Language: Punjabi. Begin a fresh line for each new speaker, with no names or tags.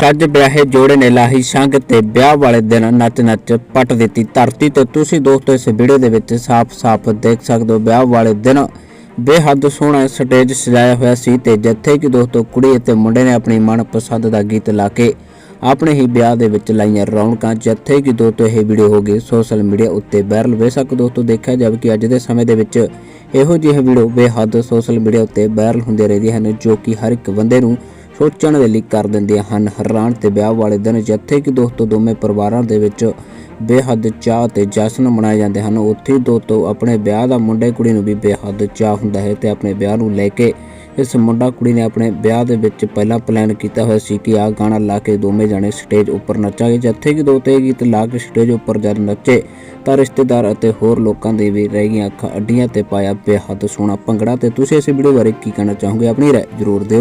ਸੱਜ ਵਿਆਹੇ ਜੋੜੇ ਨੇ ਲਾਹੀ ਸੰਗ ਤੇ ਵਿਆਹ ਵਾਲੇ ਦਿਨ ਨੱਚ ਨੱਚ ਪੱਟ ਦਿੱਤੀ ਧਰਤੀ ਤੇ। ਤੁਸੀਂ ਦੋਸਤੋ, ਇਸ ਵੀਡੀਓ ਦੇ ਵਿੱਚ ਸਾਫ਼-ਸਾਫ਼ ਦੇਖ ਸਕਦੇ ਹੋ, ਵਿਆਹ ਵਾਲੇ ਦਿਨ ਬੇਹੱਦ ਸੋਹਣਾ ਸਟੇਜ ਸਜਾਇਆ ਹੋਇਆ ਸੀ ਤੇ ਜਿੱਥੇ ਕਿ ਦੋਸਤੋ, ਕੁੜੀ ਅਤੇ ਮੁੰਡੇ ਨੇ ਆਪਣੀ ਮਨਪਸੰਦ ਦਾ ਗੀਤ ਲਾ ਕੇ ਆਪਣੇ ਹੀ ਵਿਆਹ ਦੇ ਵਿੱਚ ਲਾਈਆਂ ਰੌਣਕਾਂ। ਜਿੱਥੇ ਕਿ ਦੋਸਤੋ, ਇਹ ਵੀਡੀਓ ਹੋ ਗਈ ਸੋਸ਼ਲ ਮੀਡੀਆ ਉੱਤੇ ਵਾਇਰਲ। ਬੇਸ਼ੱਕ ਦੋਸਤੋ, ਦੇਖਿਆ ਜਾਵੇ ਕਿ ਅੱਜ ਦੇ ਸਮੇਂ ਦੇ ਵਿੱਚ ਇਹੋ ਜਿਹੇ ਵੀਡੀਓ ਬੇਹੱਦ ਸੋਸ਼ਲ ਮੀਡੀਆ ਉੱਤੇ ਵਾਇਰਲ ਹੁੰਦੇ ਰਹਿੰਦੇ ਹਨ, ਜੋ ਕਿ ਹਰ ਇੱਕ ਬੰਦੇ ਨੂੰ ਸੋਚਣ ਦੇ ਲਈ ਕਰ ਦਿੰਦੀਆਂ ਹਨ। ਹੈਰਾਨ ਤੇ ਵਿਆਹ ਵਾਲੇ ਦਿਨ ਜਿੱਥੇ ਕਿ ਦੋਸਤੋ ਦੋਵੇਂ ਪਰਿਵਾਰਾਂ ਦੇ ਵਿੱਚ ਬੇਹੱਦ ਚਾਅ ਤੇ ਜਸ਼ਨ ਮਨਾਏ ਜਾਂਦੇ ਹਨ, ਉੱਥੇ ਹੀ ਦੋਸਤੋ ਆਪਣੇ ਵਿਆਹ ਦਾ ਮੁੰਡੇ ਕੁੜੀ ਨੂੰ ਵੀ ਬੇਹੱਦ ਚਾਅ ਹੁੰਦਾ ਹੈ ਤੇ ਆਪਣੇ ਵਿਆਹ ਨੂੰ ਲੈ ਕੇ ਇਸ ਮੁੰਡਾ ਕੁੜੀ ਨੇ ਆਪਣੇ ਵਿਆਹ ਦੇ ਵਿੱਚ ਪਹਿਲਾਂ ਪਲਾਨ ਕੀਤਾ ਹੋਇਆ ਸੀ ਕਿ ਆਹ ਗਾਣਾ ਲਾ ਕੇ ਦੋਵੇਂ ਜਾਣੇ ਸਟੇਜ ਉੱਪਰ ਨੱਚਾਂਗੇ। ਜਿੱਥੇ ਕਿ ਦੋ ਤੇ ਗੀਤ ਲਾ ਕੇ ਸਟੇਜ ਉੱਪਰ ਜਦ ਨੱਚੇ ਤਾਂ ਰਿਸ਼ਤੇਦਾਰ ਅਤੇ ਹੋਰ ਲੋਕਾਂ ਦੇ ਵੀ ਰਹਿ ਗਈਆਂ ਅੱਖਾਂ ਅੱਡੀਆਂ ਤੇ ਪਾਇਆ ਬੇਹੱਦ ਸੋਹਣਾ ਭੰਗੜਾ। ਤੇ ਤੁਸੀਂ ਇਸ ਵੀਡੀਓ ਬਾਰੇ ਕੀ ਕਹਿਣਾ ਚਾਹੋਗੇ? ਆਪਣੀ ਰਾਏ ਜ਼ਰੂਰ ਦਿਓ।